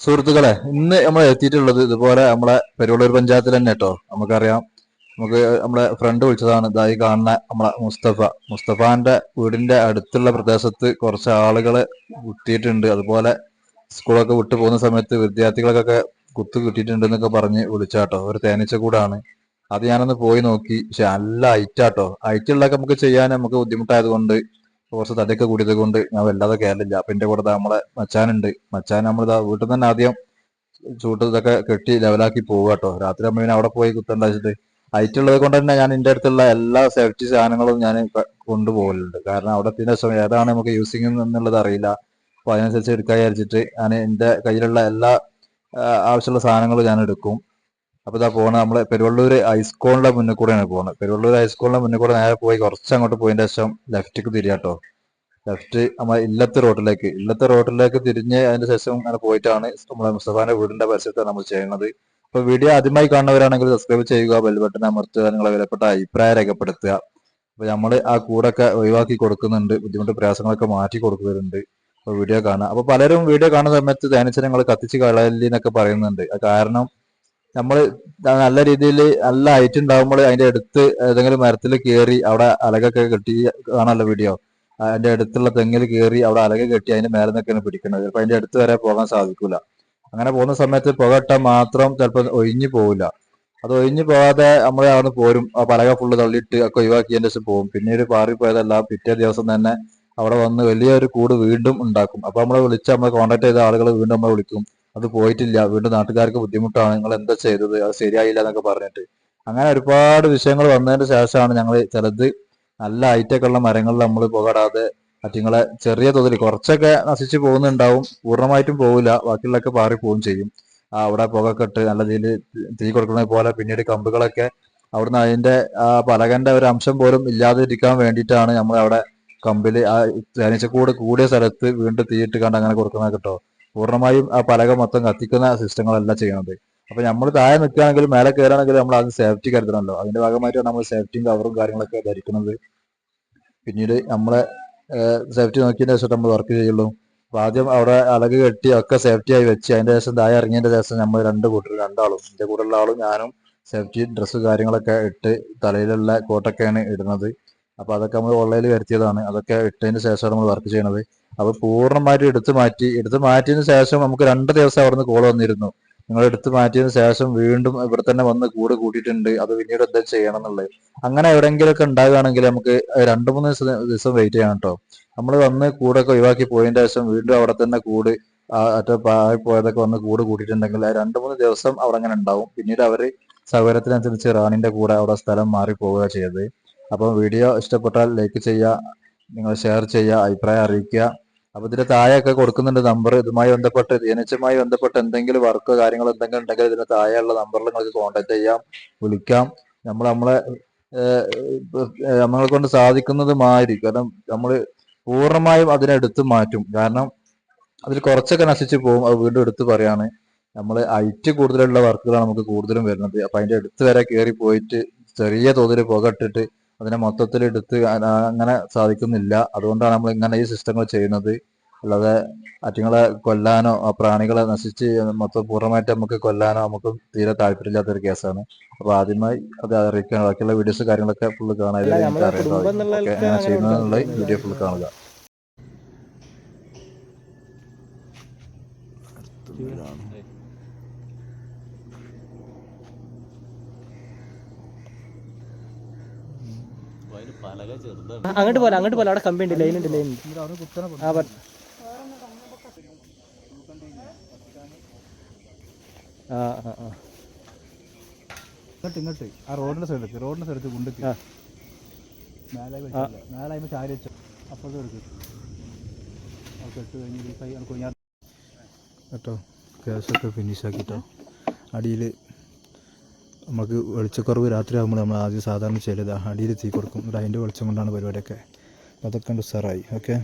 സുഹൃത്തുക്കളെ ഇന്ന് നമ്മൾ എത്തിയിട്ടുള്ളത് ഇതുപോലെ നമ്മളെ പെരുവള്ളൂർ പഞ്ചായത്തിൽ തന്നെ കേട്ടോ. നമുക്കറിയാം. നമുക്ക് നമ്മളെ ഫ്രണ്ട് വിളിച്ചതാണ്. ഇതായി കാണുന്ന നമ്മളെ മുസ്തഫ. മുസ്തഫാന്റെ വീടിന്റെ അടുത്തുള്ള പ്രദേശത്ത് കുറച്ച് ആളുകൾ കുത്തിയിട്ടുണ്ട്. അതുപോലെ സ്കൂളൊക്കെ വിട്ടു പോകുന്ന സമയത്ത് വിദ്യാർത്ഥികൾക്കൊക്കെ കുത്തു കിട്ടിയിട്ടുണ്ട് എന്നൊക്കെ പറഞ്ഞ് വിളിച്ചാട്ടോ ഒരു തേനീച്ച കൂടാണ്. അത് ഞാനൊന്ന് പോയി നോക്കി. പക്ഷെ നല്ല ഹൈറ്റാട്ടോ ഹൈറ്റുള്ളതൊക്കെ നമുക്ക് ചെയ്യാൻ നമുക്ക് ബുദ്ധിമുട്ടായത് കൊണ്ട് കുറച്ച് തടിയൊക്കെ കൂടിയത് കൊണ്ട് ഞാൻ വല്ലാതെ കയറില്ല. അപ്പൊ എന്റെ കൂടെ നമ്മളെ മച്ചാനുണ്ട്. മച്ചാൻ നമ്മളിതാ വീട്ടിൽ തന്നെ ആദ്യം ചൂട്ട് ഇതൊക്കെ കെട്ടി ലെവലാക്കി പോവുക കേട്ടോ രാത്രി അമ്മ പിന്നെ അവിടെ പോയി കുത്തണ്ട വെച്ചിട്ട് ഹൈറ്റുള്ളത് കൊണ്ട് തന്നെ ഞാൻ എന്റെ അടുത്തുള്ള എല്ലാ സേഫ്റ്റി സാധനങ്ങളും ഞാൻ കൊണ്ടുപോകലുണ്ട് കാരണം അവിടെ എത്തിയ ഏതാണ് നമുക്ക് യൂസിങ് എന്നുള്ളത് അറിയില്ല. അപ്പൊ അതിനനുസരിച്ച് എടുക്കാൻ വിചാരിച്ചിട്ട് ഞാൻ എന്റെ കയ്യിലുള്ള എല്ലാ ആവശ്യമുള്ള സാധനങ്ങളും ഞാൻ എടുക്കും. അപ്പൊ ഇതാ പോണ. നമ്മളെ പെരുവള്ളൂര് ഹൈസ്കൂളിന്റെ മുന്നിൽ കൂടെയാണ് പോകുന്നത് പെരുവള്ളൂർ ഹൈസ്കൂളിന്റെ മുന്നിൽ കൂടെ നേരെ പോയി കുറച്ച് അങ്ങോട്ട് പോയതിന്റെ ശേഷം ലെഫ്റ്റിക്ക് തിരിയാട്ടോ ലെഫ്റ്റ് നമ്മളെ ഇല്ലത്തെ റോഡിലേക്ക് ഇല്ലത്തെ റോഡിലേക്ക് തിരിഞ്ഞ് അതിന്റെ ശേഷം അങ്ങനെ പോയിട്ടാണ് നമ്മളെ മുസ്തഫാന്റെ വീടിന്റെ പരിസരത്ത് നമ്മൾ ചെയ്യുന്നത്. അപ്പൊ വീഡിയോ ആദ്യമായി കാണുന്നവരാണെങ്കിൽ സബ്സ്ക്രൈബ് ചെയ്യുക ബെൽ ബട്ടൺ അമർത്തുക നിങ്ങളെ വിലപ്പെട്ട അഭിപ്രായം രേഖപ്പെടുത്തുക. അപ്പൊ നമ്മൾ ആ കൂടൊക്കെ ഒഴിവാക്കി കൊടുക്കുന്നുണ്ട്. ബുദ്ധിമുട്ട് പ്രയാസങ്ങളൊക്കെ മാറ്റി കൊടുക്കുന്നുണ്ട്. അപ്പൊ വീഡിയോ കാണാം. അപ്പൊ പലരും വീഡിയോ കാണുന്ന സമയത്ത് തേനീച്ച നിങ്ങൾ കത്തിച്ച് കളയല്ലെന്നൊക്കെ പറയുന്നുണ്ട്. കാരണം നമ്മൾ നല്ല രീതിയിൽ നല്ല ഹൈറ്റ് ഉണ്ടാകുമ്പോൾ അതിന്റെ അടുത്ത് ഏതെങ്കിലും മരത്തിൽ കയറി അവിടെ അലകൊക്കെ കെട്ടി കാണാനുള്ള വീഡിയോ അതിന്റെ അടുത്തുള്ള തെങ്ങിൽ കയറി അവിടെ അലക കെട്ടി അതിന്റെ മേലെ നിന്നൊക്കെയാണ് പിടിക്കുന്നത് ചിലപ്പോൾ അതിന്റെ അടുത്ത് വരെ പോകാൻ സാധിക്കൂല. അങ്ങനെ പോകുന്ന സമയത്ത് പുകട്ടാൽ മാത്രം ചിലപ്പോൾ ഒഴിഞ്ഞു പോവില്ല. അത് ഒഴിഞ്ഞു പോകാതെ നമ്മൾ അവിടെ പോരും. ആ പലക ഫുള്ള് തള്ളിയിട്ട് ഒക്കെ ഒഴിവാക്കിയതിന്റെ ശേഷം പോകും. പിന്നീട് പാറി പോയതെല്ലാം പിറ്റേ ദിവസം തന്നെ അവിടെ വന്ന് വലിയൊരു കൂട് വീണ്ടും ഉണ്ടാക്കും. അപ്പൊ നമ്മളെ വിളിച്ച് നമ്മളെ കോൺടാക്ട് ചെയ്ത ആളുകൾ വീണ്ടും നമ്മൾ വിളിക്കും. അത് പോയിട്ടില്ല. വീണ്ടും നാട്ടുകാർക്ക് ബുദ്ധിമുട്ടാണ്. നിങ്ങൾ എന്താ ചെയ്തത്? അത് ശരിയായില്ല എന്നൊക്കെ പറഞ്ഞിട്ട്. അങ്ങനെ ഒരുപാട് വിഷയങ്ങൾ വന്നതിന് ശേഷമാണ് ഞങ്ങൾ ചിലത് നല്ല ഹൈറ്റൊക്കെ ഉള്ള മരങ്ങളിൽ നമ്മൾ പുകടാതെ അറ്റിങ്ങളെ ചെറിയ തോതിൽ കുറച്ചൊക്കെ നശിച്ചു പോകുന്നുണ്ടാവും. പൂർണമായിട്ടും പോകില്ല ബാക്കിയുള്ളൊക്കെ പാറി പോവുകയും ചെയ്യും. ആ അവിടെ പുകയൊക്കെ ഇട്ട് നല്ല രീതിയിൽ തീ കൊടുക്കുന്നത് പോലെ പിന്നീട് കമ്പുകളൊക്കെ അവിടുന്ന് അതിന്റെ ആ പലകന്റെ ഒരു അംശം പോലും ഇല്ലാതെ ഇരിക്കാൻ വേണ്ടിയിട്ടാണ് നമ്മൾ അവിടെ കമ്പിൽ ആ തേനീച്ചക്കൂട് കൂടിയ സ്ഥലത്ത് വീണ്ടും തീയിട്ട് കണ്ട് അങ്ങനെ കൊടുക്കുന്നത് കേട്ടോ. പൂർണമായും ആ പലക മൊത്തം കത്തിക്കുന്ന സിസ്റ്റങ്ങളല്ല ചെയ്യുന്നത്. അപ്പൊ നമ്മൾ താഴെ നിൽക്കുകയാണെങ്കിൽ മേലെ കയറുകയാണെങ്കിൽ നമ്മൾ അത് സേഫ്റ്റി കരുതണമല്ലോ അതിന്റെ ഭാഗമായിട്ടാണ് നമ്മൾ സേഫ്റ്റിയും കവറും കാര്യങ്ങളൊക്കെ ധരിക്കുന്നത്. പിന്നീട് നമ്മളെ സേഫ്റ്റി നോക്കിയതിന് ശേഷം നമ്മൾ വർക്ക് ചെയ്യുള്ളൂ. അപ്പൊ ആദ്യം അവിടെ അലക് കെട്ടി ഒക്കെ സേഫ്റ്റി ആയി വെച്ച് അതിന്റെ ശേഷം താഴെ ഇറങ്ങിയതിന്റെ ശേഷം നമ്മൾ രണ്ട് കൂട്ടർ രണ്ടാളും എന്റെ കൂടെയുള്ള ആളും ഞാനും സേഫ്റ്റി ഡ്രസ്സ് കാര്യങ്ങളൊക്കെ ഇട്ട് തലയിലുള്ള കോട്ടൊക്കെയാണ് ഇടുന്നത്. അപ്പൊ അതൊക്കെ നമ്മൾ ഓൺലൈനിൽ വരുത്തിയതാണ്. അതൊക്കെ ഇട്ടതിന് ശേഷമാണ് നമ്മൾ വർക്ക് ചെയ്യണത്. അപ്പൊ പൂർണമായിട്ട് എടുത്തു മാറ്റി എടുത്തു മാറ്റിയതിന് ശേഷം നമുക്ക് രണ്ട് ദിവസം അവിടുന്ന് കോൾ വന്നിരുന്നു. നിങ്ങൾ എടുത്തു മാറ്റിയതിന് ശേഷം വീണ്ടും ഇവിടെ തന്നെ വന്ന് കൂട് കൂട്ടിയിട്ടുണ്ട്. അത് പിന്നീട് എന്താ ചെയ്യണം എന്നുള്ളത്. അങ്ങനെ എവിടെയെങ്കിലുമൊക്കെ ഉണ്ടാകുകയാണെങ്കിൽ നമുക്ക് രണ്ട് മൂന്ന് ദിവസം ദിവസം വെയിറ്റ് ചെയ്യണം കേട്ടോ. നമ്മൾ വന്ന് കൂടൊക്കെ ഒഴിവാക്കി പോയതിന് ശേഷം വീണ്ടും അവിടെ തന്നെ കൂട് മറ്റേ പോയതൊക്കെ വന്ന് കൂട് കൂട്ടിയിട്ടുണ്ടെങ്കിൽ രണ്ട് മൂന്ന് ദിവസം അവിടെ അങ്ങനെ ഉണ്ടാവും. പിന്നീട് അവർ സൗകര്യത്തിനനുസരിച്ച് റാണിന്റെ കൂടെ അവിടെ സ്ഥലം മാറി പോവുക ചെയ്തത്. അപ്പം വീഡിയോ ഇഷ്ടപ്പെട്ടാൽ ലൈക്ക് ചെയ്യുക നിങ്ങൾ ഷെയർ ചെയ്യുക അഭിപ്രായം അറിയിക്കുക. അപ്പൊ ഇതിന്റെ താഴെയൊക്കെ കൊടുക്കുന്നുണ്ട് നമ്പർ ഇതുമായി ബന്ധപ്പെട്ട് തേനീച്ചയുമായി ബന്ധപ്പെട്ട് എന്തെങ്കിലും വർക്ക് കാര്യങ്ങൾ എന്തെങ്കിലും ഉണ്ടെങ്കിൽ ഇതിന് താഴെയുള്ള നമ്പറിൽ നിങ്ങൾക്ക് കോൺടാക്ട് ചെയ്യാം വിളിക്കാം. നമ്മൾ നമ്മളെ നമ്മളെ കൊണ്ട് സാധിക്കുന്നത് മാതിരി കാരണം നമ്മൾ പൂർണമായും അതിനെ എടുത്തു മാറ്റും. കാരണം അതിൽ കുറച്ചൊക്കെ നശിച്ചു പോകും. അത് വീണ്ടും എടുത്ത് പറയാണ്. നമ്മൾ ഹൈറ്റ് കൂടുതലുള്ള വർക്കുകളാണ് നമുക്ക് കൂടുതലും വരുന്നത്. അപ്പൊ അതിന്റെ അടുത്ത് വരെ കയറി പോയിട്ട് ചെറിയ തോതിൽ പുക ഇട്ടിട്ട് അതിനെ മൊത്തത്തിൽ എടുത്ത് അങ്ങനെ സാധിക്കുന്നില്ല. അതുകൊണ്ടാണ് നമ്മൾ ഇങ്ങനെ ഈ സിസ്റ്റങ്ങൾ ചെയ്യുന്നത്. അല്ലാതെ അറ്റങ്ങളെ കൊല്ലാനോ ആ പ്രാണികളെ നശിച്ച് മൊത്തം പൂർണമായിട്ട് നമുക്ക് കൊല്ലാനോ നമുക്ക് തീരെ താല്പര്യമില്ലാത്ത ഒരു കേസാണ്. അപ്പൊ ആദ്യമായി അത് അറിയിക്കാൻ ബാക്കിയുള്ള വീഡിയോസ് കാര്യങ്ങളൊക്കെ ഫുള്ള് കാണാൻ വീഡിയോ ഫുള്ള് കാണുക. കുടുംബം എന്നുള്ള ഓക്കെ ആൾക്കാര് ഞാൻ അങ്ങനെ ചെയ്യുന്നതിനുള്ള ഉണ്ടാവും. വീഡിയോ ഫുൾ കാണുക പലക ചെറുതാണ് ആ, അങ്ങോട്ട് പോലെ അങ്ങോട്ട് പോലെ അവിടെ കമ്പി ഉണ്ട് ലൈൻ ഉണ്ട് ലൈൻ ഉണ്ട്. ആ പറ. ആ ആ ആ. ഇങ്ങോട്ട് ഇങ്ങോട്ട്. ആ റോഡിന്റെ സൈഡിലേക്ക് റോഡിന്റെ സൈഡിലേക്ക് കൊണ്ടുക്ക് ആ. മേലെ വെച്ചില്ല. മേലെ ചാരി വെച്ചു? അപ്പോഴത്തെ എടുക്ക് കേട്ടോ ഗ്യാസൊക്കെ ഫിനിഷ് ആക്കിട്ടോ. അടിയിൽ നമുക്ക് വെളിച്ചക്കുറവ് രാത്രിയാകുമ്പോൾ നമ്മൾ ആദ്യം സാധാരണ ചെയ്യലത് അടിയിൽ തീ കൊടുക്കും. അതിന്റെ വെളിച്ചം കൊണ്ടാണ് പരിപാടിയൊക്കെ. അതൊക്കെ ഉണ്ട് ഉസാറായി ഓക്കെ?